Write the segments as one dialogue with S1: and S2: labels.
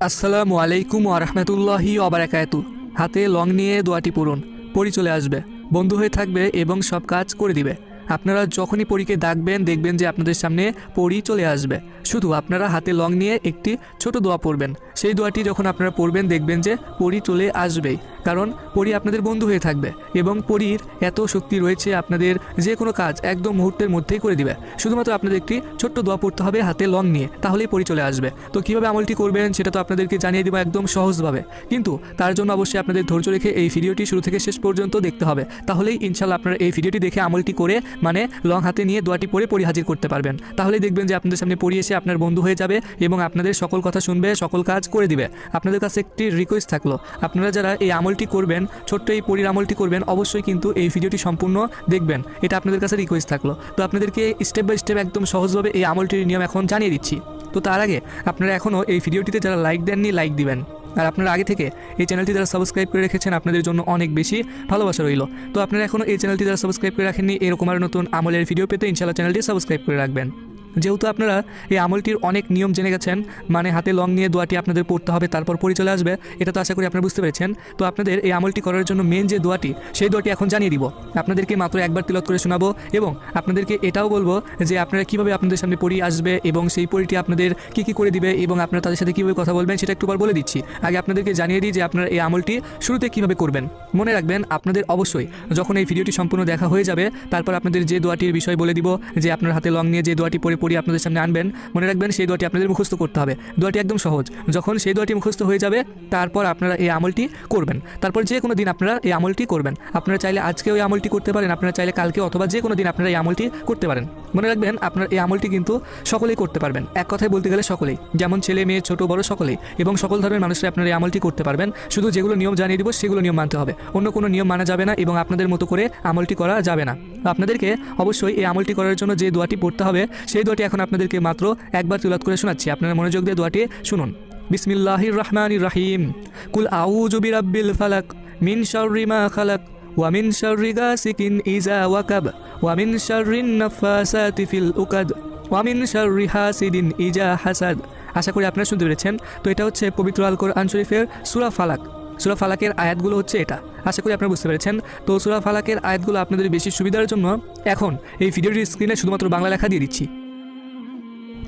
S1: আসসালামু আলাইকুম আরহামতুল্লাহি অবরাকায়ত হাতে লং নিয়ে দোয়াটি পড়ুন পরি চলে আসবে, বন্ধু হয়ে থাকবে এবং সব কাজ করে দিবে। আপনারা যখনই পরীকে ডাকবেন, দেখবেন যে আপনাদের সামনে পরি চলে আসবে। শুধু আপনারা হাতে লং নিয়ে একটি ছোট দোয়া পড়বেন। সেই দোয়াটি যখন আপনারা পড়বেন, দেখবেন যে পরি চলে আসবেই। কারণ পরি আপনাদের বন্ধু হয়ে থাকবে এবং পরীর এত শক্তি রয়েছে আপনাদের যে কোনো কাজ একদম মুহূর্তের মধ্যেই করে দিবে। শুধুমাত্র আপনাদের একটি ছোট্ট দোয়া পড়তে হবে হাতে লং নিয়ে, তাহলেই পরি চলে আসবে। তো কীভাবে আমলটি করবেন সেটা তো আপনাদেরকে জানিয়ে দেবো একদম সহজভাবে। কিন্তু তার জন্য অবশ্যই আপনাদের ধৈর্য রেখে এই ভিডিওটি শুরু থেকে শেষ পর্যন্ত দেখতে হবে। তাহলেই ইনশাল্লাহ আপনারা এই ভিডিওটি দেখে আমলটি করে মানে লং হাতে নিয়ে দোয়াটি পরে পরি হাজির করতে পারবেন। তাহলেই দেখবেন যে আপনাদের সামনে পড়ি এসে আপনার বন্ধু হয়ে যাবে এবং আপনাদের সকল কথা শুনবে, সকল কাজ করে দিবে। আপনাদের কাছে একটি রিকোয়েস্ট থাকল। আপনারা যারা এই আমলটি করবেন, ছোট্ট এই পরির আমলটি করবেন, অবশ্যই কিন্তু এই ভিডিওটি সম্পূর্ণ দেখবেন। এটা আপনাদের কাছে রিকোয়েস্ট থাকল। তো আপনাদেরকে স্টেপ বাই স্টেপ একদম সহজভাবে এই আমলটির নিয়ম এখন জানিয়ে দিচ্ছি। তো তার আগে আপনারা এখনও এই ভিডিওটিতে যারা লাইক দেননি লাইক দিবেন। আর আপনারা আগে থেকে এই চ্যানেলটি যারা সাবস্ক্রাইব করে রেখেছেন, আপনাদের জন্য অনেক বেশি ভালোবাসা রইল। তো আপনারা এখনও এই চ্যানেলটি যারা সাবস্ক্রাইব করে রাখেননি, এরকম আর নতুন আমলের ভিডিও পেতে ইনশাল্লাহ চ্যানেলটি সাবস্ক্রাইব করে রাখবেন। যেহেতু আপনারা এই আমলটির অনেক নিয়ম জেনে গেছেন মানে হাতে লং নিয়ে দোয়াটি আপনাদের পড়তে হবে, তারপর পড়ে চলে আসবে, এটা তো আশা করি আপনারা বুঝতে পেরেছেন। তো আপনাদের এই আমলটি করার জন্য মেন যে দোয়াটি, সেই দোয়াটি এখন জানিয়ে দিব। আপনাদেরকে মাত্র একবার তিলত করে শোনাবো এবং আপনাদেরকে এটাও বলব যে আপনারা কীভাবে আপনাদের সামনে পড়ি আসবে এবং সেই পরিটি আপনাদের কি কি করে দিবে এবং আপনারা তাদের সাথে কীভাবে কথা বলবেন সেটা একটুবার বলে দিচ্ছি। আগে আপনাদেরকে জানিয়ে দিই যে আপনারা এই আমলটি শুরুতে কীভাবে করবেন। মনে রাখবেন, আপনাদের অবশ্যই যখন এই ভিডিওটি সম্পূর্ণ দেখা হয়ে যাবে, তারপর আপনাদের যে দোয়াটির বিষয় বলে দিব, যে আপনার হাতে লং নিয়ে যে দোয়াটি পরে পড়ি আপনাদের সামনে আনবেন। মনে রাখবেন সেই দোয়াটি আপনাদের মুখস্থ করতে হবে। দোয়াটি একদম সহজ। যখন সেই দোয়াটি মুখস্থ হয়ে যাবে, তারপর আপনারা এই আমলটি করবেন। তারপর যে কোনো দিন আপনারা এই আমলটি করবেন। আপনারা চাইলে আজকে ওই আমলটি করতে পারেন, আপনারা চাইলে কালকে অথবা যে কোনো দিন আপনারা এই আমলটি করতে পারেন। মনে রাখবেন, আপনার এই আমলটি কিন্তু সকলেই করতে পারবেন। এক কথায় বলতে গেলে সকলেই। যেমন ছেলে, মেয়ে, ছোট, বড় সকলেই। এবং সকল ধরনের মানুষরা আপনারা এই আমলটি করতে পারবেন। শুধু যেগুলো নিয়ম জানিয়ে দিব, সেগুলো নিয়ম মানতে হবে। অন্য কোনো নিয়ম মানা যাবে না এবং আপনাদের মতো করে আমলটি করা যাবে না। আপনাদেরকে অবশ্যই এই আমলটি করার জন্য যে দোয়াটি পড়তে হবে, সেই দোয়াটি এখন আপনাদেরকে মাত্র একবার তুলাত করে শোনাচ্ছি। আপনারা মনোযোগ দিয়ে দোয়াটি শুনুন। বিসমিল্লাহির রহমানির রাহিম। কুল আউযু বিরাব্বিল ফালাক মিন শাররি খালাক। ওয়া মিন শাররি গাসিকিন ইজা ওয়াকাব ওয়া মিন শাররিন নাফাসাতি ফিল উকাদ ওয়া মিন শাররি হাসিদিন ইজা হাসাদ আশা করি আপনারা শুনতে পেরেছেন। তো এটা হচ্ছে পবিত্র আল কোরআন শরীফের সূরা ফালাক। সুরা ফালাকের আয়াতগুলো হচ্ছে এটা। আশা করি আপনারা বুঝতে পেরেছেন। তো সুরা ফালাকের আয়াতগুলো আপনাদের বেশি সুবিধার জন্য এখন এই ভিডিওটির স্ক্রিনে শুধুমাত্র বাংলা লেখা দিয়ে দিচ্ছি।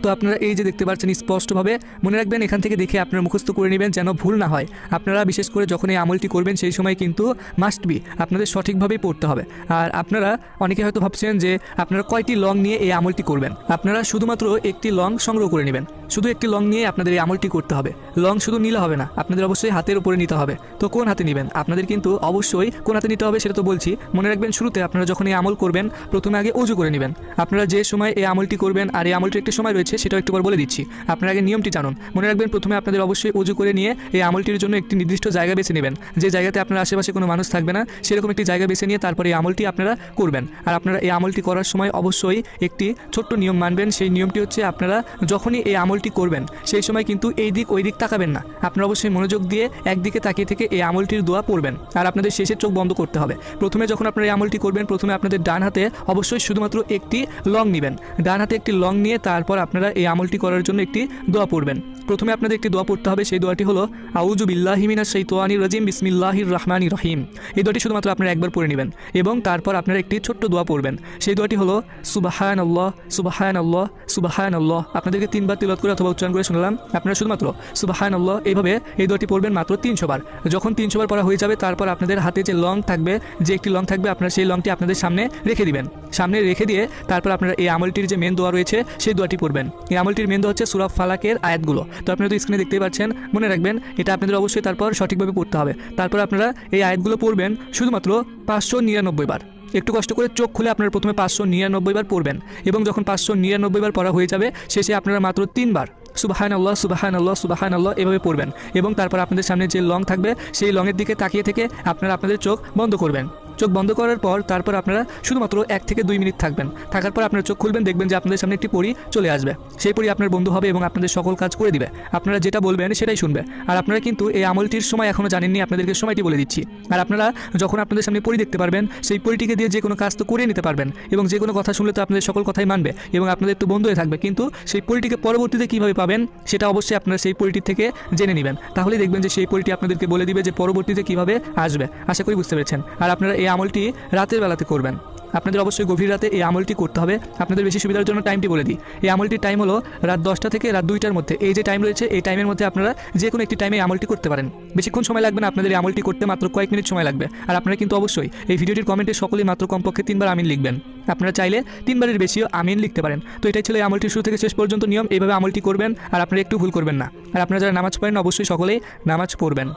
S1: তো আপনারা এই যে দেখতে পাচ্ছেন স্পষ্টভাবে, মনে রাখবেন এখান থেকে দেখে আপনারা মুখস্থ করে নেবেন যেন ভুল না হয়। আপনারা বিশেষ করে যখন এই আমলটি করবেন সেই সময় কিন্তু মাস্ট বি আপনাদের সঠিকভাবেই পড়তে হবে। আর আপনারা অনেকে হয়তো ভাবছেন যে আপনারা কয়টি লং নিয়ে এই আমলটি করবেন? আপনারা শুধুমাত্র একটি লং সংগ্রহ করে নেবেন। শুধু একটি লং নিয়ে আপনাদের এই আমলটি করতে হবে। লং শুধু নিলে হবে না, আপনাদের অবশ্যই হাতের উপরে নিতে হবে। তো কোন হাতে নেবেন? আপনাদের কিন্তু অবশ্যই কোন হাতে নিতে হবে সেটা তো বলছি। মনে রাখবেন শুরুতে আপনারা যখন এই আমল করবেন, প্রথমে আগে উজু করে নেবেন। আপনারা যে সময় এই আমলটি করবেন আর এই আমলটির একটি সময় রয়েছে সেটাও একটুবার বলে দিচ্ছি। আপনারা আগে নিয়মটি জানুন। মনে রাখবেন, প্রথমে আপনাদের অবশ্যই উজু করে নিয়ে এই আমলটির জন্য একটি নির্দিষ্ট জায়গা বেছে নেবেন। যে জায়গাতে আপনার আশেপাশে কোনো মানুষ থাকবে না, সেরকম একটি জায়গা বেছে নিয়ে তারপরে এই আমলটি আপনারা করবেন। আর আপনারা এই আমলটি করার সময় অবশ্যই একটি ছোট্ট নিয়ম মানবেন। সেই নিয়মটি হচ্ছে আপনারা যখনই এই আমলটি করবেন, সেই সময় কিন্তু এই দিক ওই দিক তাকাবেন না। আপনারা অবশ্যই মনোযোগ দিয়ে একদিকে তাকিয়ে থেকে এই আমলটির দোয়া পড়বেন। আর আপনাদের শেষের চোখ বন্ধ করতে হবে। প্রথমে যখন আপনারা এই আমলটি করবেন, প্রথমে আপনাদের ডান হাতে অবশ্যই শুধুমাত্র একটি লং নেবেন। ডান হাতে একটি লং নিয়ে তারপর আপনারা এই আমলটি করার জন্য একটি দোয়া পড়বেন। প্রথমে আপনাদের একটি দোয়া পড়তে হবে। সেই দোয়াটি হলো আউজু বিল্লাহিমিনা সেই তোয়ানি রাজিম, বিসমিল্লাহির রহমানি রহিম। এই দোয়াটি শুধুমাত্র আপনারা একবার পড়ে নেবেন এবং তারপর আপনারা একটি ছোট্ট দোয়া পড়বেন। সেই দোয়াটি হলো সুবাহান আল্লাহ সুবাহান আল্লাহ সুবাহান আল্লাহ আপনাদেরকে তিনবার তিলত করে অথবা উচ্চারণ করে শুনলাম। আপনারা শুধুমাত্র সুবাহান আল্লাহ এইভাবে এই দোয়াটি পড়বেন মাত্র তিনশোবার যখন তিনশোবার পড়া হয়ে যাবে, তারপর আপনাদের হাতে যে লং থাকবে, যে একটি লং থাকবে, আপনারা সেই লংটি আপনাদের সামনে রেখে দিবেন। সামনে রেখে দিয়ে তারপর আপনারা এই আমলটির যে মেন দোয়া রয়েছে, সেই দোয়াটি পড়বেন। এই আমলটির মেন দোয়া হচ্ছে সুরাফ ফালাকের আয়াতগুলো। তো আপনারা তো স্ক্রিনে দেখতেই পাচ্ছেন, মনে রাখবেন এটা আপনাদের অবশ্যই তারপর সঠিকভাবে পড়তে হবে। তারপর আপনারা এই আয়াতগুলো পড়বেন শুধুমাত্র পাঁচশো নিরানব্বই বার। একটু কষ্ট করে চোখ খুলে আপনারা প্রথমে পাঁচশো নিরানব্বই বার পড়বেন এবং যখন পাঁচশো নিরানব্বই বার পড়া হয়ে যাবে, শেষে আপনারা মাত্র তিনবার সুবাহান আল্লাহ সুবাহান আল্লাহ সুবাহান আল্লাহ এভাবে পড়বেন এবং তারপর আপনাদের সামনে যে লং থাকবে, সেই লংয়ের দিকে তাকিয়ে থেকে আপনারা আপনাদের চোখ বন্ধ করবেন। চোখ বন্ধ করার পর তারপর আপনারা শুধুমাত্র এক থেকে দুই মিনিট থাকবেন। থাকার পর আপনারা চোখ খুলবেন, দেখবেন যে আপনাদের সামনে একটি পরি চলে আসবে। সেই পরি আপনার বন্ধু হবে এবং আপনাদের সকল কাজ করে দিবে। আপনারা যেটা বলবেন সেটাই শুনবে। আর আপনারা কিন্তু এই আমলটির সময় এখনও জানেননি, আপনাদেরকে সময়টি বলে দিচ্ছি। আর আপনারা যখন আপনাদের সামনে পরি দেখতে পারবেন, সেই পরিটিকে দিয়ে যে কোনো কাজ তো করে নিতে পারবেন এবং যে কোনো কথা শুনলে তো আপনাদের সকল কথাই মানবে এবং আপনাদের তো বন্ধু হয়ে থাকবে। কিন্তু সেই পরিটিকে পরবর্তীতে কীভাবে পাবেন, সেটা অবশ্যই আপনারা সেই পরিটির থেকে জেনে নেবেন। তাহলেই দেখবেন যে সেই পরিটি আপনাদেরকে বলে দিবে যে পরবর্তীতে কীভাবে আসবে। আশা করি বুঝতে পেরেছেন। আর আপনারা এই আমলটি রাতের বেলাতে করবেন। আপনাদের অবশ্যই গভীর রাতে এই আমলটি করতে হবে। আপনাদের বেশি সুবিধার জন্য টাইমটি বলে দিই। এই আমলটির টাইম হলো রাত দশটা থেকে রাত দুইটার মধ্যে। এই যে টাইম রয়েছে, এই টাইমের মধ্যে আপনারা যে কোনো একটি টাইমে এই আমলটি করতে পারেন। বেশিক্ষণ সময় লাগবে না, আপনাদের এই আমলটি করতে মাত্র কয়েক মিনিট সময় লাগবে। আর আপনারা কিন্তু অবশ্যই এই ভিডিওটির কমেন্টে সকলেই মাত্র কমপক্ষে তিনবার আমিন লিখবেন। আপনারা চাইলে তিনবারের বেশিও আমিন লিখতে পারেন। তো এটাই ছিল এই আমলটির শুরু থেকে শেষ পর্যন্ত নিয়ম। এইভাবে আমলটি করবেন আর আপনারা একটু ভুল করবেন না। আর আপনারা যারা নামাজ পড়েন, অবশ্যই সকলেই নামাজ পড়বেন।